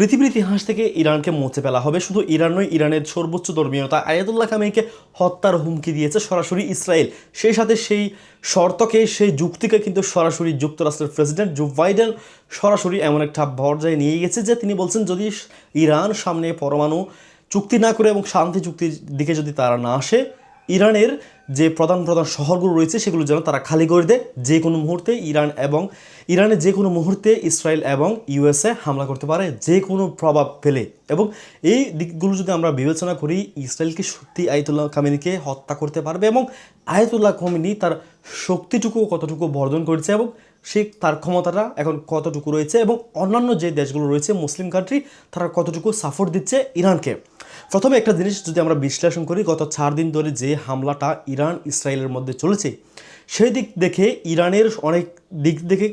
পৃথিবীর ইতিহাস থেকে ইরানকে মুছে ফেলা হবে। শুধু ইরান নয়, ইরানের সর্বোচ্চ ধর্মীয়তা আয়াতুল্লাহ খামেইকে হত্যার হুমকি দিয়েছে সরাসরি ইসরায়েল। সেই সাথে সেই শর্তকে, সেই যুক্তিকে কিন্তু সরাসরি যুক্তরাষ্ট্রের প্রেসিডেন্ট জো বাইডেন সরাসরি এমন একটা পর্যায়ে নিয়ে গেছে যে তিনি বলছেন, যদি ইরান সামনে পরমাণু চুক্তি না করে এবং শান্তি চুক্তির দিকে যদি তারা না আসে ইরানের যে প্রধান প্রধান শহরগুলো রয়েছে সেগুলো যেন তারা খালি করে দেয় যে কোনো মুহূর্তে ইরান এবং ইরানে যে কোনো মুহূর্তে ইসরায়েল এবং ইউএসএ হামলা করতে পারে, যে কোনো প্রভাব ফেলে। এবং এই দিকগুলো যদি আমরা বিবেচনা করি ইসরায়েলকে সত্যি আয়তুল্লাহ খামিনিকে হত্যা করতে পারবে এবং আয়তুল্লাহ খামিনি তার শক্তিটুকু কতটুকু বর্জন করেছে এবং সে তার ক্ষমতাটা এখন কতটুকু রয়েছে এবং অন্যান্য যে দেশগুলো রয়েছে, মুসলিম কান্ট্রি তারা কতটুকু সাপোর্ট দিচ্ছে ইরানকে? প্রথমে একটা জিনিস যদি আমরা বিশ্লেষণ করি, গত চার দিন ধরে যে হামলাটা ইরান ইসরায়েলের মধ্যে চলেছে, সেই দিক দেখে ইরানের অনেক দিক দেখে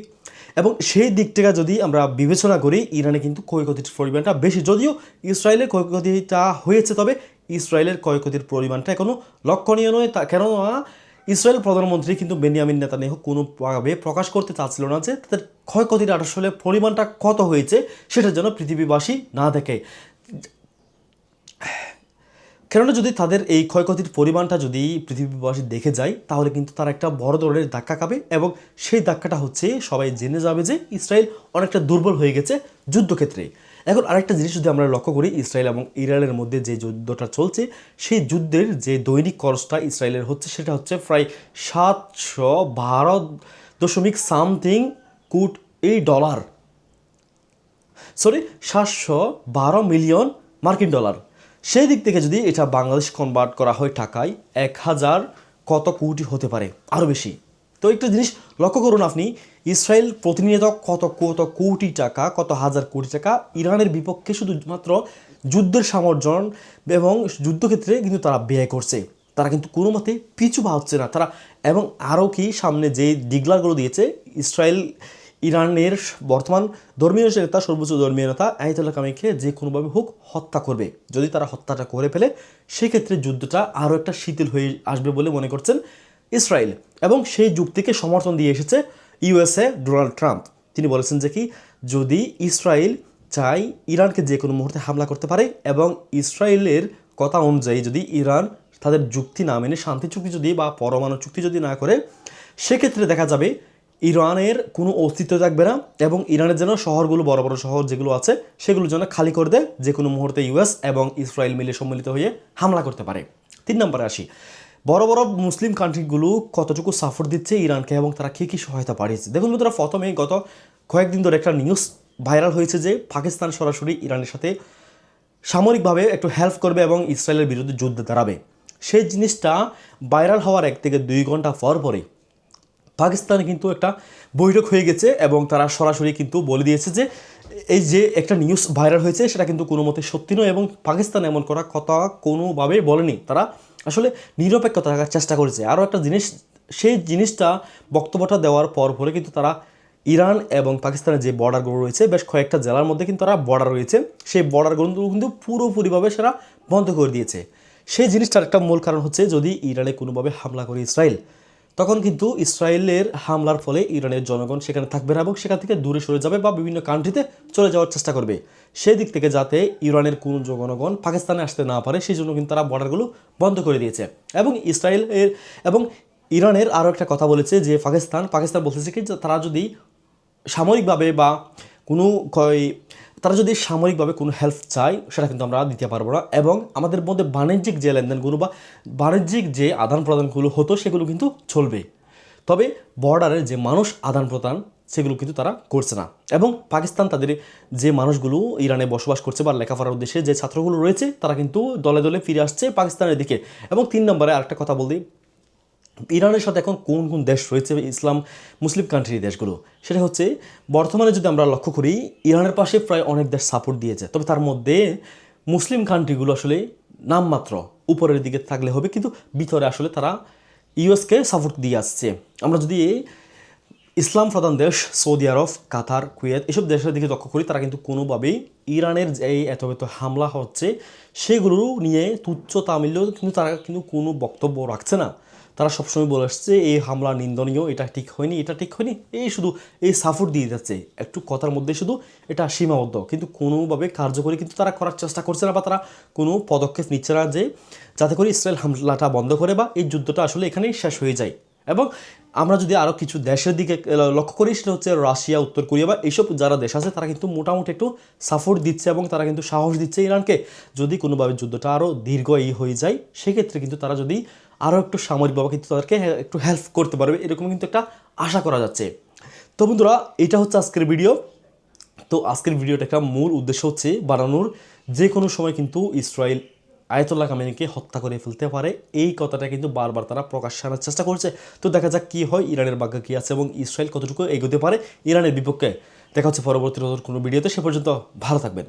এবং সেই দিক থেকে যদি আমরা বিবেচনা করি, ইরানে কিন্তু ক্ষয়ক্ষতির পরিমাণটা বেশি। যদিও ইসরায়েলের ক্ষয়ক্ষতিটা হয়েছে, তবে ইসরায়েলের ক্ষয়ক্ষতির পরিমাণটা এখনও লক্ষণীয় নয়। তা কেননা ইসরায়েল প্রধানমন্ত্রী কিন্তু বেনিয়ামিন নেতানিয়াহু কোনোভাবে প্রকাশ করতে চাচ্ছিল না যে তাদের ক্ষয়ক্ষতির আসলে পরিমাণটা কত হয়েছে সেটা যেন পৃথিবীবাসী না দেখে। কেননা যদি তাদের এই ক্ষয়ক্ষতির পরিমাণটা যদি পৃথিবীবাসী দেখে যায়, তাহলে কিন্তু তারা একটা বড় ধরনের ধাক্কা খাবে এবং সেই ধাক্কাটা হচ্ছে সবাই জেনে যাবে যে ইসরায়েল অনেকটা দুর্বল হয়ে গেছে যুদ্ধক্ষেত্রে। এখন আরেকটা জিনিস যদি আমরা লক্ষ্য করি, ইসরায়েল এবং ইরানের মধ্যে যে যুদ্ধটা চলছে, সেই যুদ্ধের যে দৈনিক খরচটা ইসরায়েলের হচ্ছে, সেটা হচ্ছে প্রায় সাতশো বারো দশমিক সামথিং কুট এই ডলার। সরি সাতশো বারো মিলিয়ন মার্কিন ডলার। সেই দিক থেকে যদি এটা বাংলাদেশ কনভার্ট করা হয় টাকায় এক হাজার কত কোটি হতে পারে? আরও বেশি। তো একটা জিনিস লক্ষ্য করুন আপনি, ইসরায়েল প্রতিনিয়ত কত কত কোটি টাকা, কত হাজার কোটি টাকা, ইরানের বিপক্ষে শুধুমাত্র যুদ্ধের সামর্জন এবং যুদ্ধক্ষেত্রে কিন্তু তারা ব্যয় করছে। তারা কিন্তু কোনো মতে পিছু হচ্ছে না। তারা, এবং আরও কি, সামনে যে ডিগলারগুলো দিয়েছে, ইসরায়েল, ইরানের বর্তমান ধর্মীয় নেতা, সর্বোচ্চ ধর্মীয় নেতা আয়তুল্লাহ কামিকে যে কোনোভাবে হোক হত্যা করবে। যদি তারা হত্যাটা করে ফেলে, সেক্ষেত্রে যুদ্ধটা আরও একটা শিথিল হয়ে আসবে বলে মনে করছেন ইসরায়েল এবং সেই যুক্তিকে সমর্থন দিয়ে এসেছে ইউএসএ ডোনাল্ড ট্রাম্প। তিনি বলেছেন যে কি, যদি ইসরায়েল চাই ইরানকে যে কোনো মুহূর্তে হামলা করতে পারে এবং ইসরায়েলের কথা অনুযায়ী যদি ইরান তাদের যুক্তি না মেনে, শান্তি চুক্তি যদি বা পরমাণু চুক্তি যদি না করে, সেক্ষেত্রে দেখা যাবে ইরানের কোনো অস্তিত্ব থাকবে না এবং ইরানের যেন শহরগুলো, বড় বড় শহর যেগুলো আছে, সেগুলো যেন খালি করে দেয়, যে কোনো মুহূর্তে ইউএস এবং ইসরায়েল মিলে সম্মিলিত হয়ে হামলা করতে পারে। তিন নম্বরে আসি। বড় বড় মুসলিম কান্ট্রিগুলো কতটুকু সাপোর্ট দিচ্ছে ইরানকে এবং তারা কী কী সহায়তা পাঠিয়েছে দেখুন বন্ধুরা, প্রথমে গত কয়েকদিন ধরে একটা নিউজ ভাইরাল হয়েছে যে পাকিস্তান সরাসরি ইরানের সাথে সামরিকভাবে একটু হেল্প করবে এবং ইসরায়েলের বিরুদ্ধে যুদ্ধে দাঁড়াবে। সেই জিনিসটা ভাইরাল হওয়ার এক থেকে দুই ঘণ্টা পর পরে পাকিস্তানে কিন্তু একটা বৈঠক হয়ে গেছে এবং তারা সরাসরি কিন্তু বলে দিয়েছে যে এই যে একটা নিউজ ভাইরাল হয়েছে সেটা কিন্তু কোনো মতে সত্যি নয় এবং পাকিস্তান এমন করা কথা কোনোভাবেই বলেনি। তারা আসলে নিরপেক্ষতা থাকার চেষ্টা করেছে। আরও একটা জিনিস, সেই জিনিসটা বক্তব্যটা দেওয়ার পর পরে কিন্তু তারা ইরান এবং পাকিস্তানের যে বর্ডারগুলো রয়েছে, বেশ কয়েকটা জেলার মধ্যে কিন্তু তারা বর্ডার রয়েছে। সেই বর্ডারগুলো কিন্তু পুরোপুরিভাবে সেটা বন্ধ করে দিয়েছে। সেই জিনিসটার একটা মূল কারণ হচ্ছে যদি ইরানে কোনোভাবে হামলা করে ইসরায়েল তখন কিন্তু ইসরায়েলের হামলার ফলে ইরানের জনগণ সেখানে থাকবে না এবং সেখান থেকে দূরে সরে যাবে বা বিভিন্ন কান্ট্রিতে চলে যাওয়ার চেষ্টা করবে। সেই দিক থেকে যাতে ইরানের কোনো জনগণ পাকিস্তানে আসতে না পারে সেই জন্য কিন্তু তারা বর্ডারগুলো বন্ধ করে দিয়েছে। এবং ইসরায়েলের এবং ইরানের আরও একটা কথা বলেছে যে পাকিস্তান পাকিস্তান বলতেছে কি তারা যদি সামরিকভাবে বা কোনো তারা যদি সামরিকভাবে কোনো হেল্প চায়, সেটা কিন্তু আমরা দিতে পারব না। এবং আমাদের মধ্যে বাণিজ্যিক যে লেনদেনগুলো বা বাণিজ্যিক যে আদান প্রদানগুলো হতো, সেগুলো কিন্তু চলবে। তবে বর্ডারে যে মানুষ আদান প্রদান, সেগুলো কিন্তু তারা করছে না। এবং পাকিস্তান তাদের যে মানুষগুলো ইরানে বসবাস করছে বা লেখাপড়ার উদ্দেশ্যে যে ছাত্রগুলো রয়েছে, তারা কিন্তু দলে দলে ফিরে আসছে পাকিস্তানের দিকে। এবং তিন নম্বরে আরেকটা কথা বলি ইরানের সাথে এখন কোন কোন দেশ রয়েছে ইসলাম মুসলিম কান্ট্রির দেশগুলো? সেটা হচ্ছে, বর্তমানে যদি আমরা লক্ষ্য করি, ইরানের পাশে প্রায় অনেক দেশ সাপোর্ট দিয়েছে। তবে তার মধ্যে মুসলিম কান্ট্রিগুলো আসলে নামমাত্র উপরের দিকে থাকলে হবে, কিন্তু ভিতরে আসলে তারা ইউএসকে সাপোর্ট দিয়ে আসছে। আমরা যদি ইসলাম প্রধান দেশ সৌদি আরব, কাতার, কুয়েত এসব দেশের দিকে লক্ষ্য করি, তারা কিন্তু কোনোভাবেই ইরানের যে এত এত হামলা হচ্ছে, সেগুলো নিয়ে তুচ্ছ তামিলেও কিন্তু তারা কিন্তু কোনো বক্তব্য রাখছে না। তারা সবসময় বলে আসছে, এই হামলা নিন্দনীয়, এটা ঠিক হয়নি, এটা ঠিক হয়নি। এই শুধু এই সাপোর্ট দিয়ে যাচ্ছে। একটু কথার মধ্যে শুধু এটা সীমাবদ্ধ। কিন্তু কোনোভাবে কার্যকরী কিন্তু তারা করার চেষ্টা করছে না বা তারা কোনো পদক্ষেপ নিচ্ছে না যে যাতে করে ইসরায়েল হামলাটা বন্ধ করে বা এই যুদ্ধটা আসলে এখানেই শেষ হয়ে যায়। এবং আমরা যদি আরও কিছু দেশের দিকে লক্ষ্য করি, সেটা হচ্ছে রাশিয়া, উত্তর কোরিয়া বা এইসব যারা দেশ আছে, তারা কিন্তু মোটামুটি একটু সাপোর্ট দিচ্ছে এবং তারা কিন্তু সাহস দিচ্ছে ইরানকে। যদি কোনোভাবে যুদ্ধটা আরও দীর্ঘ এই হয়ে যায়, সেক্ষেত্রে কিন্তু তারা যদি আরও একটু সামরিকভাবে কিন্তু তাদেরকে একটু হেল্প করতে পারবে, এরকম কিন্তু একটা আশা করা যাচ্ছে। তো বন্ধুরা, এটা হচ্ছে আজকের ভিডিও তো আজকের ভিডিওটা একটা মূল উদ্দেশ্য হচ্ছে বানানোর যে কোনো সময় কিন্তু ইসরায়েল আয়তুল্লাহ কামিনীকে হত্যা করে ফেলতে পারে। এই কথাটা কিন্তু বারবার তারা প্রকাশ্যে আনার চেষ্টা করছে। তো দেখা যাক কী হয়, ইরানের ভাগ্য কী আছে এবং ইসরায়েল কতটুকু এগোতে পারে ইরানের বিপক্ষে। দেখা হচ্ছে পরবর্তী নতুন কোনো ভিডিওতে সে পর্যন্ত ভালো থাকবেন।